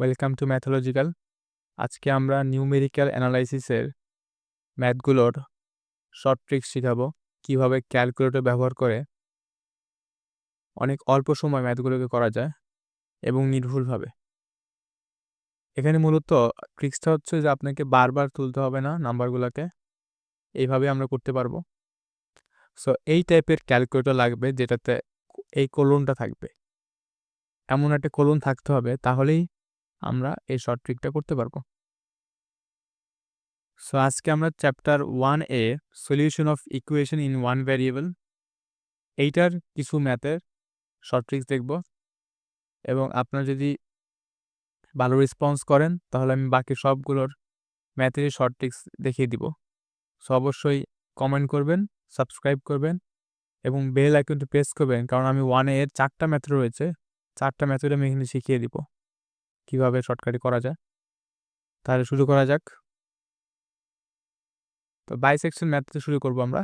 Welcome to Mathological আজকে আমরা numerical অ্যানালাইসিসের ম্যাথগুলোর শর্ট ট্রিক্স শেখাবো, কীভাবে ক্যালকুলেটর ব্যবহার করে অনেক অল্প সময় ম্যাথগুলোকে করা যায় এবং নির্ভুলভাবে। এখানে মূলত ট্রিক্সটা হচ্ছে যে আপনাকে বারবার তুলতে হবে না নাম্বারগুলোকে। এইভাবে আমরা করতে পারব। সো এই টাইপের ক্যালকুলেটর লাগবে যেটাতে এই কলনটা থাকবে। এমন একটা কলন থাকতে হবে, তাহলেই আমরা এই শর্ট ট্রিকটা করতে পারব। সো আজকে আমরা chapter one A solution of equation in one variable এইটার কিছু ম্যাথের শর্ট ট্রিক্স দেখব। এবং আপনার যদি ভালো রেসপন্স করেন, তাহলে আমি বাকি সবগুলোর ম্যাথের শর্ট ট্রিক্স দেখিয়ে দিব। সো অবশ্যই কমেন্ট করবেন সাবস্ক্রাইব করবেন এবং বেল আইকনটি প্রেস করবেন, কারণ আমি ওয়ানে এর চারটা ম্যাথ রয়েছে, চারটা ম্যাথড আমি এখানে শিখিয়ে দিব। কীভাবে শর্টকাটে করা যায়? তাহলে শুরু করা যাক। তো বাইসেকশন ম্যাথড শুরু করব আমরা।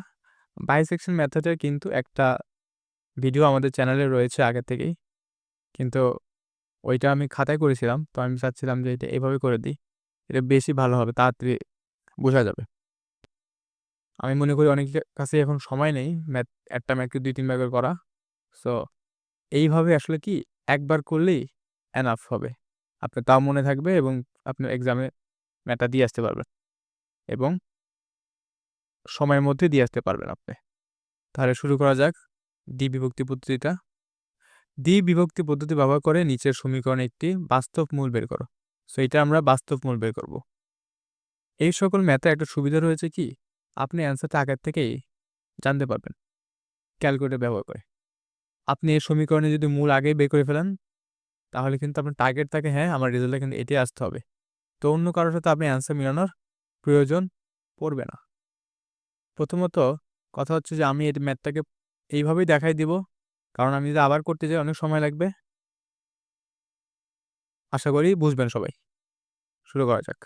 বাইসেকশন ম্যাথডের কিন্তু একটা ভিডিও আমাদের চ্যানেলে রয়েছে আগে থেকেই। কিন্তু ওইটা আমি খাতায় করেছিলাম। তো আমি চাচ্ছিলাম যে এটা এভাবে করে দিই। এটা বেশি ভালো হবে, তাড়াতাড়ি বোঝা যাবে। আমি মনে করি অনেকের কাছে এখন সময় নেই ম্যাথ একটা ম্যাথকে দুই তিনবার করে করা। সো এইভাবে আসলে কি একবার করলেই এনাফ হবে। আপনার তাও মনে থাকবে এবং আপনার এক্সামে ম্যাথটা দিয়ে আসতে পারবেন। এবং সময়ের মধ্যে দিয়ে আসতে পারবেন আপনি। তাহলে শুরু করা যাক দ্বি বিভক্তি পদ্ধতিটা। দ্বি বিভক্তি পদ্ধতি ব্যবহার করে নিচের সমীকরণে একটি বাস্তব মূল বের করো। সো এটা আমরা বাস্তব মূল বের করব। এই সকল ম্যাথে একটা সুবিধা রয়েছে কি? আপনি অ্যান্সারটা আগের থেকেই জানতে পারবেন। ক্যালকুলেটর ব্যবহার করে। আপনি এই সমীকরণে যদি মূল আগেই বের করে ফেলেন তাহলে কিন্তু আপনার টার্গেট থাকে হ্যাঁ আমার রেজাল্টে কিন্তু এটাই আসতে হবে। তো অন্য কারোর সাথে আপনি অ্যান্সার মিলানোর প্রয়োজন পড়বে না। প্রথমত কথা হচ্ছে যে, আমি এই ম্যাথটাকে এইভাবেই দেখাই দিব, কারণ আমি যদি আবার করতে যাই, অনেক সময় লাগবে। আশা করি বুঝবেন সবাই। শুরু করা যাক।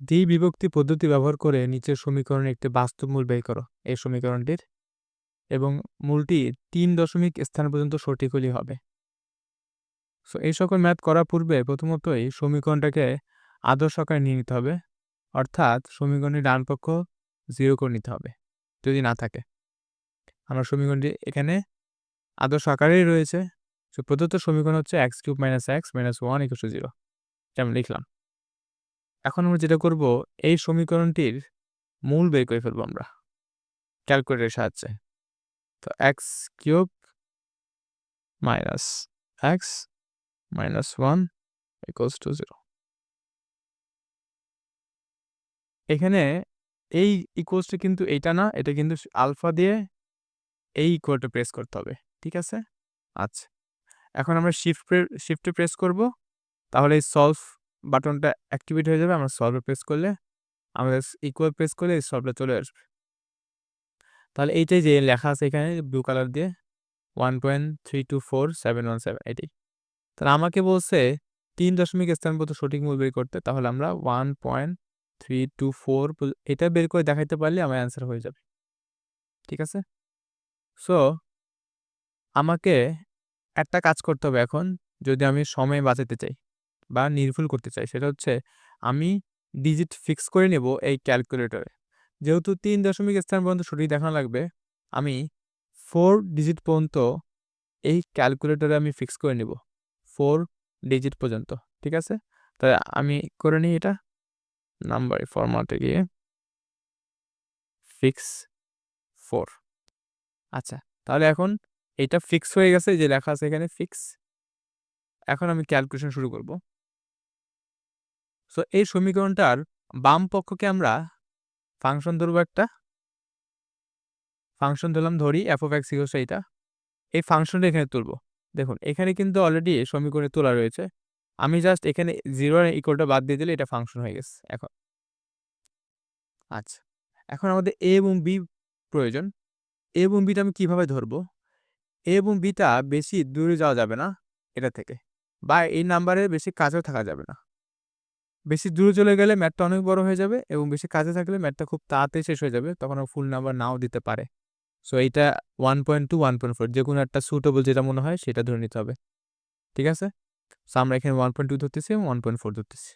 দ্বি বিভক্তি পদ্ধতি ব্যবহার করে নিচের সমীকরণে একটি বাস্তব মূল বের করো, এই সমীকরণটির। এবং মূলটি তিন দশমিক স্থান পর্যন্ত সঠিক হলেই হবে। সো এই সকল ম্যাথ করার পূর্বে প্রথমতই সমীকরণটাকে আদর্শ আকারে নিয়ে নিতে হবে। অর্থাৎ সমীকরণের ডান পক্ষ জিরো করে নিতে হবে, যদি না থাকে। আমার সমীকরণটি এখানে আদর্শ আকারেই রয়েছে। সো প্রদত্ত সমীকরণ হচ্ছে x cube minus x minus one equal zero যেমন লিখলাম। এখন আমরা যেটা করব, এই সমীকরণটির মূল বের করে ফেলব আমরা ক্যালকুলেটরের সাহায্যে। তো x cube minus x minus one equals to zero এখানে এই ইকুয়ালসটা কিন্তু এইটা না, এটা কিন্তু আলফা দিয়ে এই ইকুয়ালটা প্রেস করতে হবে, ঠিক আছে? আচ্ছা এখন আমরা শিফট শিফটে প্রেস করব, তাহলে এই সলভ বাটনটা অ্যাক্টিভেট হয়ে যাবে, আমরা সলভে প্রেস করলে, আমাদের ইকুয়াল প্রেস করলে এই সলভটা চলে আসবে। তাহলে এইটাই যে লেখা আছে এখানে ব্লু কালার দিয়ে one point three two four seven one seven এটাই। তাহলে আমাকে বলছে তিন দশমিক স্থান পর্যন্ত সঠিক মূল বের করতে, তাহলে আমরা one point three two four এটা বের করে দেখাইতে পারলে আমার অ্যান্সার হয়ে যাবে। ঠিক আছে? সো আমাকে একটা কাজ করতে হবে এখন, যদি আমি সময় বাঁচাতে চাই বা নির্ভুল করতে চাই, সেটা হচ্ছে আমি ডিজিট ফিক্স করে নেব এই ক্যালকুলেটরে যেহেতু তিন দশমিক স্থান পর্যন্ত সঠিক দেখানো লাগবে, আমি ফোর ডিজিট পর্যন্ত এই ক্যালকুলেটরে আমি ফিক্স করে নেব। ফোর ডিজিট পর্যন্ত, ঠিক আছে? তাহলে আমি করে নিই এটা। নাম্বার ফরম্যাটে গিয়ে। Fix four. আচ্ছা তাহলে এখন এটা ফিক্স হয়ে গেছে যে লেখা আছে এখানে ফিক্স। এখন আমি ক্যালকুলেশন শুরু করব। সো, এই সমীকরণটার বাম পক্ষকে আমরা ফাংশন ধরবো একটা। ফাংশন ধরলাম, ধরি এফ অফ এক্স ইকোস এইটা। এই ফাংশনটা এখানে তুলবো। দেখুন, এখানে কিন্তু অলরেডি সমীকরণে তোলা রয়েছে। আমি জাস্ট এখানে জিরো ইকুয়ালটা বাদ দিয়ে দিলে এটা ফাংশন হয়ে গেছে, এখন। আচ্ছা এখন আমাদের এ এবং বি প্রয়োজন। এ এবং বিটা আমি কীভাবে ধরবো? এ এবং বিটা বেশি দূরে যাওয়া যাবে না এটা থেকে, বা এই নাম্বারের বেশি কাছেও থাকা যাবে না। বেশি দূরে চলে গেলে ম্যাথটা অনেক বড় হয়ে যাবে এবং বেশি কাছে থাকলে ম্যাথটা খুব তাড়াতাড়ি শেষ হয়ে যাবে, তখন ফুল নাম্বার নাও দিতে পারে। সো এইটা one point two one point four যে কোনো একটা সুটেবল যেটা মনে হয় সেটা ধরে নিতে হবে। ঠিক আছে? সো আমরা এখানে ওয়ান পয়েন্ট টু ধরতেছি এবং ওয়ান পয়েন্ট ফোর ধরতেছি।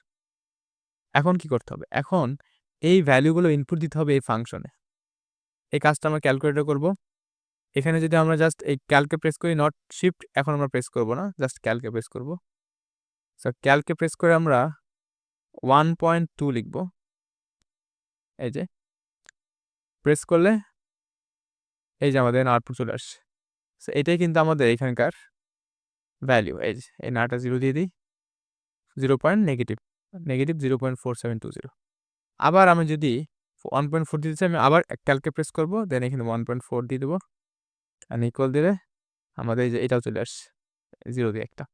এখন কি করতে হবে? এখন এই ভ্যালুগুলো ইনপুট দিতে হবে এই ফাংশনে এই কাজটা আমরা ক্যালকুলেটর করব। এখানে যদি আমরা জাস্ট এই ক্যালকে প্রেস করি নট শিফট এখন আমরা প্রেস করব না জাস্ট ক্যালকে প্রেস করব। সো ক্যালকে প্রেস করে আমরা ওয়ান পয়েন্ট টু লিখব। এই যে প্রেস করলে এই যে আমাদের আউটপুট চলে আসছে। সো এটাই কিন্তু আমাদের এখানকার ভ্যালু এই যে, এই নাটা জিরো দিয়ে দিই zero point negative negative zero point four seven two zero আবার আমি যদি ওয়ান পয়েন্ট ফোর দিতে চাই, আমি আবার ক্যালকে প্রেস করব দেন এখানে ওয়ান পয়েন্ট ফোর দিয়ে দেবো। আর ইকুয়াল দিলে আমাদের এই যে এটাও চলে আসছে জিরো দিয়ে একটা।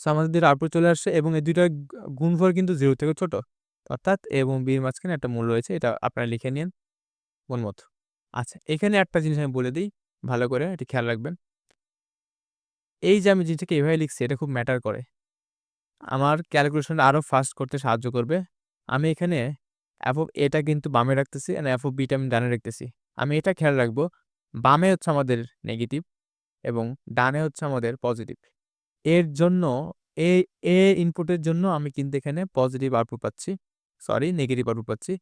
সো আমাদের আউটপুট চলে আসছে এবং এই দুইটা গুণফল কিন্তু জিরো থেকে ছোট। অর্থাৎ এবং বির মাঝখানে একটা মূল রয়েছে, এটা আপনারা লিখে নিন। মন মতো আচ্ছা এখানে একটা জিনিস আমি বলে দিই, ভালো করে এটি খেয়াল রাখবেন। এই যে আমি জিনিসটাকে এভাবে লিখছি, এটা খুব ম্যাটার করে। আমার ক্যালকুলেশনটা আরও ফাস্ট করতে সাহায্য করবে। আমি এখানে অ্যাফ অফ এটা কিন্তু বামে রাখতেছি আর অ্যাফ অফ বিটা আমি ডানে রাখতেছি। আমি এটা খেয়াল রাখব, বামে হচ্ছে আমাদের নেগেটিভ এবং ডানে হচ্ছে আমাদের পজিটিভ এর জন্য, এ এ ইনপুটের জন্য আমি কিন্তু এখানে পজিটিভ আউটপুট পাচ্ছি। সরি নেগেটিভ আউটপুট পাচ্ছি।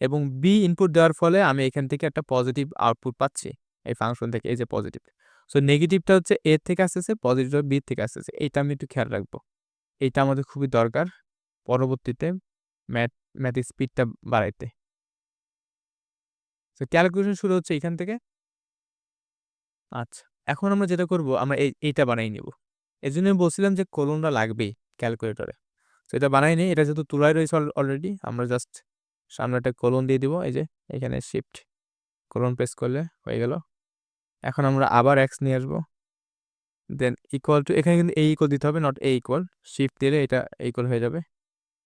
এবং বি ইনপুট দেওয়ার ফলে আমি এখান থেকে একটা পজিটিভ আউটপুট পাচ্ছি, এই ফাংশন থেকে, এই যে পজিটিভ সো নেগেটিভটা হচ্ছে এ থেকে আসতেছে পজিটিভটা বি থেকে আসতেছে। এইটা আমি একটু খেয়াল রাখব। এইটা আমাদের খুবই দরকার পরবর্তীতে ম্যাথ ম্যাথ স্পিডটা বাড়াইতে। তো ক্যালকুলেশন শুরু হচ্ছে এখান থেকে। আচ্ছা এখন আমরা যেটা করব, আমরা এই, এইটা বানাই নিব। এই জন্য বলছিলাম যে কলনটা লাগবেই ক্যালকুলেটরে তো এটা বানাই নিই, এটা যেহেতু তুলাই রয়েছে অলরেডি আমরা জাস্ট সামনে একটা কলন দিয়ে দিব, এই যে এখানে শিফট কলন প্রেস করলে হয়ে গেল। এখন আমরা আবার এক্স নিয়ে আসব। দেন ইকুয়াল টু এখানে কিন্তু এ ইকুয়াল দিতে হবে নট এ ইকুয়াল শিফট দিলে এটা ইকুয়াল হয়ে যাবে।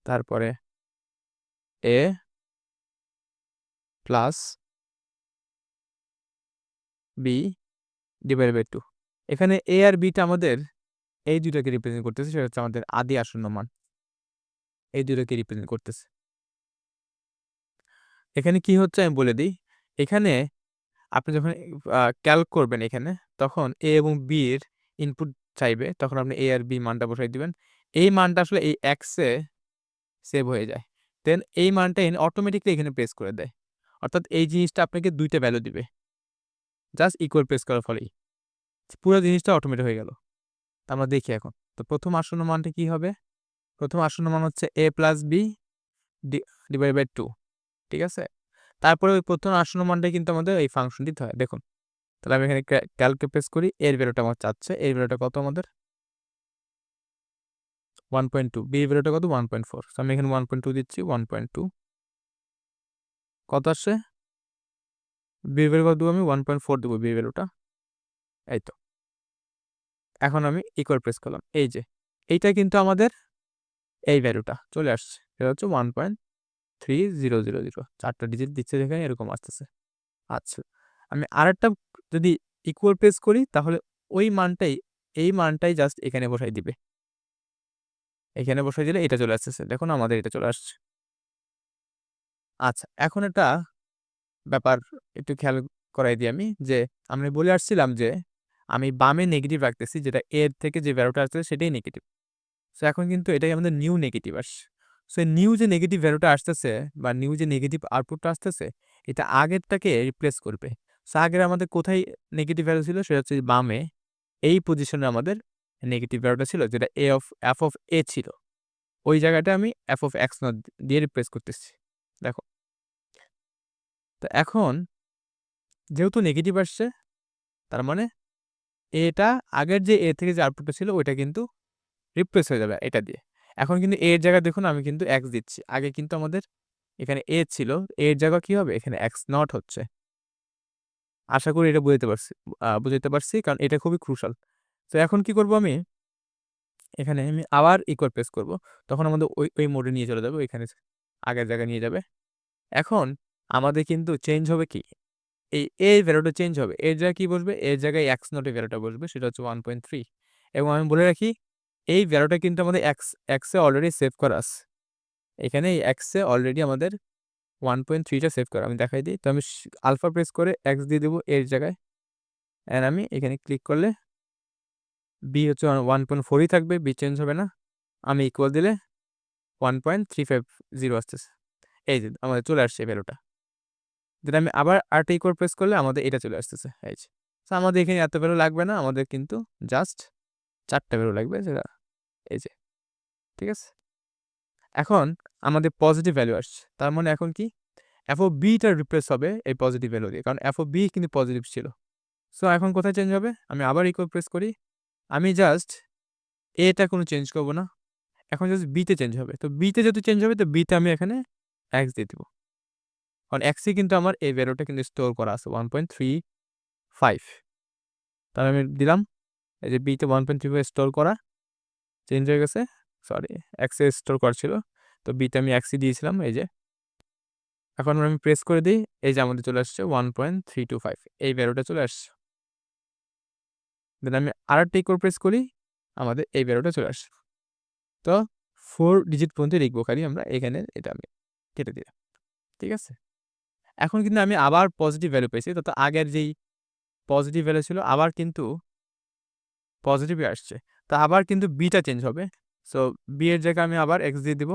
তারপরে A plus B divide by two এখানে এ আর বিটা আমাদের এই দুটাকে রিপ্রেজেন্ট করতেছে, সেটা হচ্ছে আমাদের আদি আসন্ন মান। এই দুটাকে রিপ্রেজেন্ট করতেছে। এখানে কি হচ্ছে আমি বলে দিই। এখানে আপনি যখন ক্যালক করবেন এখানে, তখন এ এবং বি এর ইনপুট চাইবে, তখন আপনি এ আর বি মানটা বসাই দিবেন। এই মানটা আসলে এই এক্সে সেভ হয়ে যায়। দেন এই মানটা এনে অটোমেটিকলি এখানে প্রেস করে দেয়। অর্থাৎ এই জিনিসটা আপনাকে দুইটা ভ্যালু দিবে। জাস্ট ইকুয়াল প্রেস করার ফলেই। পুরো জিনিসটা অটোমেটিক হয়ে গেল। আমরা দেখি এখন। তো প্রথম আসন্ন মানটা কি হবে? প্রথম আসন্ন মান হচ্ছে A plus B divide by two ঠিক আছে? তারপরে ওই প্রথম আসন্ন মানটা কিন্তু আমাদের এই ফাংশন দিতে হয়। দেখুন, তাহলে আমি এখানে ক্যালকে প্রেস করি, এর ভ্যালুটা আমার চাচ্ছে, এর ভ্যালুটা কত আমাদের? ওয়ান পয়েন্ট টু বি ভ্যালুটা কত? ওয়ান পয়েন্ট ফোর আমি এখানে ওয়ান পয়েন্ট টু দিচ্ছি ওয়ান পয়েন্ট টু কত আসছে? বি ভ্যালু কত দেবো আমি? ওয়ান পয়েন্ট ফোর দেবো বি ভ্যালুটা এই তো। এখন আমি ইকুয়াল প্রেস করলাম। এই যে, এইটা কিন্তু আমাদের এই ভ্যালুটা চলে আসছে। এটা হচ্ছে one point three zero zero zero চারটা ডিজিট দিচ্ছে যেখানে এরকম আসতেছে। আচ্ছা আমি আরেকটা যদি ইকুয়াল প্রেস করি তাহলে ওই মানটাই, এই মানটাই জাস্ট এখানে বসাই দিবে। এখানে বসাই দিলে এটা চলে আসতেছে। দেখুন আমাদের এটা চলে আসছে। আচ্ছা এখন একটা ব্যাপার একটু খেয়াল করাই দিই আমি যে আমি বলে আসছিলাম যে আমি বামে নেগেটিভ রাখতেছি যেটা এর থেকে যে ভ্যালুটা আসছে সেটাই নেগেটিভ সো এখন কিন্তু এটাই আমাদের নিউ নেগেটিভ আসছে। সো নিউ যে নেগেটিভ ভ্যালুটা আসতেছে বা নিউ যে নেগেটিভ আউটপুটটা আসতেছে, এটা আগেরটাকে রিপ্লেস করবে। সো আগের আমাদের কোথায় নেগেটিভ ভ্যালু ছিল? সেটা হচ্ছে বামে। এই পজিশনে আমাদের নেগেটিভ ভ্যালুটা ছিল, যেটা A of F of A ছিল। ওই জায়গাটা আমি এফ অফ এক্স নট দিয়ে রিপ্লেস করতেছি। দেখো। তো এখন যেহেতু নেগেটিভ আসছে, তার মানে এটা আগের যে এ থেকে যে আউটপুটটা ছিল, ওইটা কিন্তু রিপ্লেস হয়ে যাবে এটা দিয়ে। এখন কিন্তু এর জায়গায় দেখুন আমি কিন্তু এক্স দিচ্ছি। আগে কিন্তু আমাদের এখানে এ ছিল এর জায়গা কি হবে? এখানে এক্স নট হচ্ছে। আশা করি এটা বুঝতে পারছি বুঝতে পারছি কারণ এটা খুবই ক্রুশাল তো এখন কি করব আমি? এখানে আমি আবার ইকুয়াল প্রেস করব। তখন আমাদের ওই ওই মোডে নিয়ে চলে যাবে, ওইখানে আগের জায়গায় নিয়ে যাবে। এখন আমাদের কিন্তু চেঞ্জ হবে কি? এই এ ভ্যালুটা চেঞ্জ হবে। এর জায়গায় কি বসবে? এর জায়গায় এক্স নটের ভ্যালুটা বসবে, সেটা হচ্ছে ওয়ান পয়েন্ট থ্রি এবং আমি বলে রাখি এই ভ্যালুটা কিন্তু আমাদের এক্স এক্সে অলরেডি সেভ করা আছে। এখানে এই এক্সে অলরেডি আমাদের ওয়ান পয়েন্ট থ্রিটা সেভ করা। আমি দেখাই দিই। তো আমি আলফা প্রেস করে এক্স দিয়ে দেবো এর জায়গায়। অ্যান্ড আমি এখানে ক্লিক করলে বি হচ্ছে ওয়ান পয়েন্ট ফোরই থাকবে। বি চেঞ্জ হবে না। আমি ইকুয়াল দিলে one point three five zero আসতেছে। এই যে আমাদের চলে আসছে এই ভ্যালুটা যেটা আমি আবার আরটা ইকুয়াল প্রেস করলে আমাদের এটা চলে আসতেছে। এই যে। আমাদের এখানে এত ভ্যালু লাগবে না। আমাদের কিন্তু জাস্ট চারটা ভ্যালু লাগবে যেটা, এই যে, ঠিক আছে? এখন আমাদের পজিটিভ ভ্যালু আসছে, তার মানে এখন কি? এফ ও বিটা রিপ্লেস হবে এই পজিটিভ ভ্যালু দিয়ে, কারণ এফ ও বি কিন্তু পজিটিভ ছিল। সো এখন কোথায় চেঞ্জ হবে? আমি আবার ইকুয়াল প্রেস করি। আমি জাস্ট এটা কোনো চেঞ্জ করব না। এখন জাস্ট বিতে চেঞ্জ হবে। তো বিতে যেহেতু চেঞ্জ হবে, তো বিতে আমি এখানে এক্স দিয়ে দেবো। কারণ এক্সে কিন্তু আমার এই ভ্যালুটা কিন্তু স্টোর করা আছে ওয়ান পয়েন্ট থ্রি ফাইভ তাহলে আমি দিলাম এই যে বিতে ওয়ান পয়েন্ট থ্রি স্টোর করা চেঞ্জ হয়ে গেছে সরি এক্সে স্টোর করা ছিল, তো বিতে আমি এক্সই দিয়েছিলাম, এই যে। এখন আমি প্রেস করে দিই, এই যে আমাদের চলে আসছে one point three two five এই ভ্যালুটা চলে আসছে। দেন আমি আর একটা ইকুয়াল প্রেস করি, আমাদের এই ভ্যালুটা চলে আসছে। তো ফোর ডিজিট পর্যন্ত লিখব খালি আমরা, এখানে এটা আমি কেটে দিলাম, ঠিক আছে? এখন কিন্তু আমি আবার পজিটিভ ভ্যালু পেয়েছি, তো আগের যেই পজিটিভ ভ্যালু ছিল, আবার কিন্তু পজিটিভই আসছে। তা আবার কিন্তু বিটা চেঞ্জ হবে। সো বি এর জায়গায় আমি আবার এক্স দিয়ে দিব।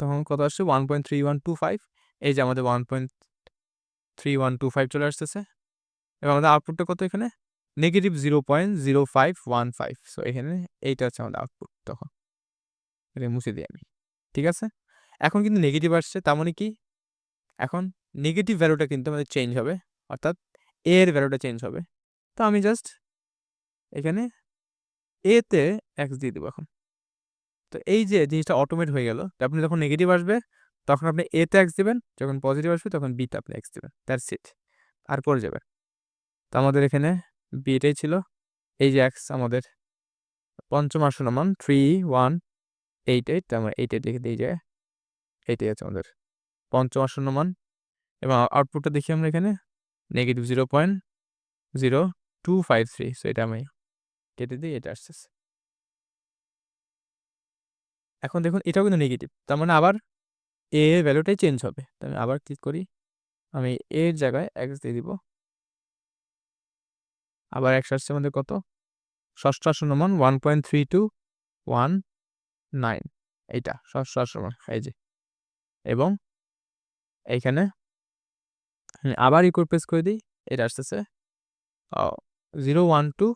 তখন কত আসছে? One point three one two five এই যে আমাদের one point three one two five চলে আসতেছে। এবং আমাদের আউটপুটটা কত এখানে? Negative zero point zero five one five so এখানে এইটা হচ্ছে আমাদের আউটপুট তখন। এটা মুছে দিই আমি। ঠিক আছে? এখন কিন্তু নেগেটিভ আসছে, তার মানে কি? এখন নেগেটিভ ভ্যালুটা কিন্তু আমাদের চেঞ্জ হবে। অর্থাৎ এর ভ্যালুটা চেঞ্জ হবে। তো আমি জাস্ট এখানে এতে এক্স দিয়ে দেবো এখন। তো এই যে জিনিসটা অটোমেট হয়ে গেল আপনি যখন নেগেটিভ আসবে, তখন আপনি এতে এক্স দেবেন, যখন পজিটিভ আসবে, তখন বিতে আপনি এক্স দেবেন। দ্যাটস ইট আর পরে যাবে। তো আমাদের এখানে বি এটাই ছিল। এই যে এক্স আমাদের পঞ্চম আসন মান থ্রি ওয়ান এইট এইট আমরা এইট এইট লিখে দিয়ে যায় এইটাই আছে আমাদের পঞ্চম আসন্ন মান এবং আউটপুটটা দেখি আমরা এখানে। Negative zero point zero two five three so এটা আমি কেটে দিই, এটা আসতেছে এখন দেখুন, এটাও কিন্তু নেগেটিভ তার মানে আবার এ ভ্যালুটাই চেঞ্জ হবে। আমি আবার ক্লিক করি, আমি এর জায়গায় এক্স দিয়ে দিব। আবার এক্স আসছে আমাদের কত? ষষ্ঠ আসন্ন মান one point three two one nine এইটা, ষষ্ঠ আসন্ন মান, এই যে। এবং এইখানে আবার ইকুয়াল প্রেস করে দিই, এটা আসতেছে zero one two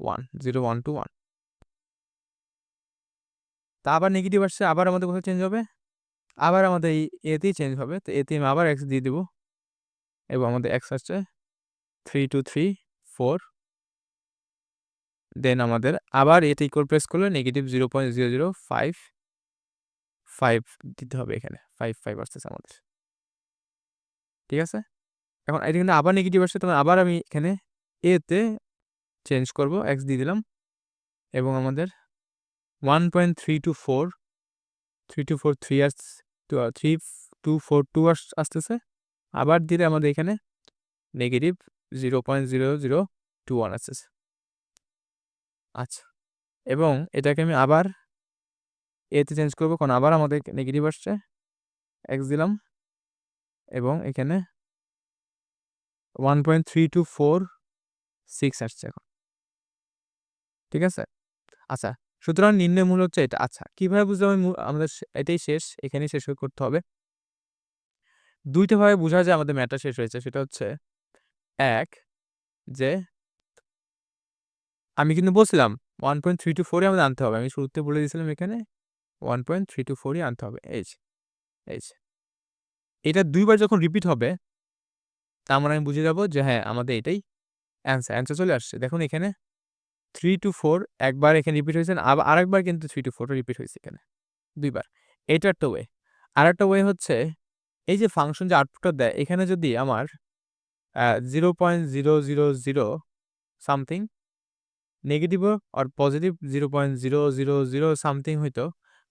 one zero one two one তা আবার নেগেটিভ আসছে, আবার আমাদের কোথায় চেঞ্জ হবে? আবার আমাদের এই এতেই চেঞ্জ হবে, তো এতে আমি আবার এক্স দিয়ে দেবো। এবং আমাদের এক্স আসছে three two three four then আমাদের আবার এটা ইকুয়াল প্রেস করলে negative zero point zero zero five five দিতে হবে এখানে ফাইভ ফাইভ আসতেছে আমাদের। ঠিক আছে? এখন এটা কিন্তু আবার নেগেটিভ আসছে তখন আবার আমি এখানে এতে চেঞ্জ করব এক্স দিয়ে দিলাম এবং আমাদের one point three two four three two four three আস two three two four two আস, আসতেছে। আবার দিলে আমাদের এখানে negative zero point zero zero two one আসতেছে। আচ্ছা এবং এটাকে আমি আবার এতে চেঞ্জ করব, কারণ আবার আমাদের নেগেটিভ আসছে। এক্স দিলাম। এবং এখানে one point three two four six আসছে এখন। ঠিক আছে? আচ্ছা সুতরাং নির্ণয় মূল হচ্ছে এটা। আচ্ছা কীভাবে বুঝলাম আমাদের এটাই শেষ, এখানেই শেষ করতে হবে। দুইটাভাবে বোঝা যায় আমাদের ম্যাটার শেষ হয়েছে, সেটা হচ্ছে এক, যে আমি কিন্তু বলছিলাম ওয়ান পয়েন্ট থ্রি টু ফোরই আমাদের আনতে হবে। আমি শুরুতে বলে দিয়েছিলাম এখানে ওয়ান পয়েন্ট থ্রি টু ফোরই আনতে হবে। এইচ এইচ এটা দুইবার যখন রিপিট হবে, তার মানে আমি বুঝে যাব যে হ্যাঁ আমাদের এটাই অ্যান্সার অ্যান্সার চলে আসছে। দেখুন এখানে থ্রি টু ফোর একবার এখানে রিপিট হয়েছে আবার আরেকবার কিন্তু থ্রি টু ফোরও রিপিট হয়েছে এখানে, দুইবার। এটা একটা ওয়ে আর একটা ওয়ে হচ্ছে, এই যে ফাংশন যে আউটপুটটা দেয়, এখানে যদি আমার zero point zero zero zero something negative আর positive zero point zero zero zero something হইতো,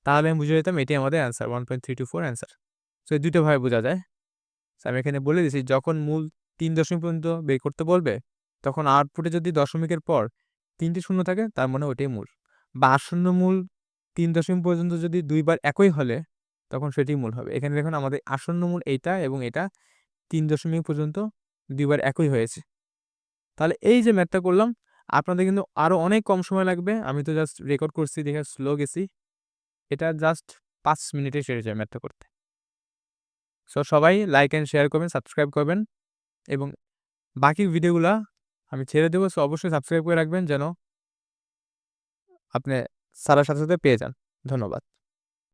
তাহলে আমি বুঝে যেতাম এটি আমাদের answer one point three two four answer so এই দুটোভাবে বোঝা যায়। আমি এখানে বলে দিয়েছি, যখন মূল তিন দশমিক পর্যন্ত বের করতে বলবে, তখন আউটপুটে যদি দশমিকের পর তিনটি শূন্য থাকে, তার মানে ওটাই মূল। বা আসন্ন মূল তিন দশমিক পর্যন্ত যদি দুইবার একই হলে, তখন সেটি মূল হবে। এখানে দেখুন, আমাদের আসন্ন মূল এইটা এবং এটা তিন দশমিক পর্যন্ত দুইবার একই হয়েছে। তাহলে এই যে ম্যাথটা করলাম, আপনাদের কিন্তু আরও অনেক কম সময় লাগবে। আমি তো জাস্ট রেকর্ড করছি, দেখে স্লো গেছি। এটা জাস্ট পাঁচ মিনিটে সেরে যায় ম্যাথটা করতে। সো সবাই লাইক অ্যান্ড শেয়ার করবেন সাবস্ক্রাইব করবেন এবং বাকি ভিডিওগুলো আমি ছেড়ে দেবো। সো অবশ্যই সাবস্ক্রাইব করে রাখবেন যেন আপনি সারার সাথে সাথে পেয়ে যান। ধন্যবাদ।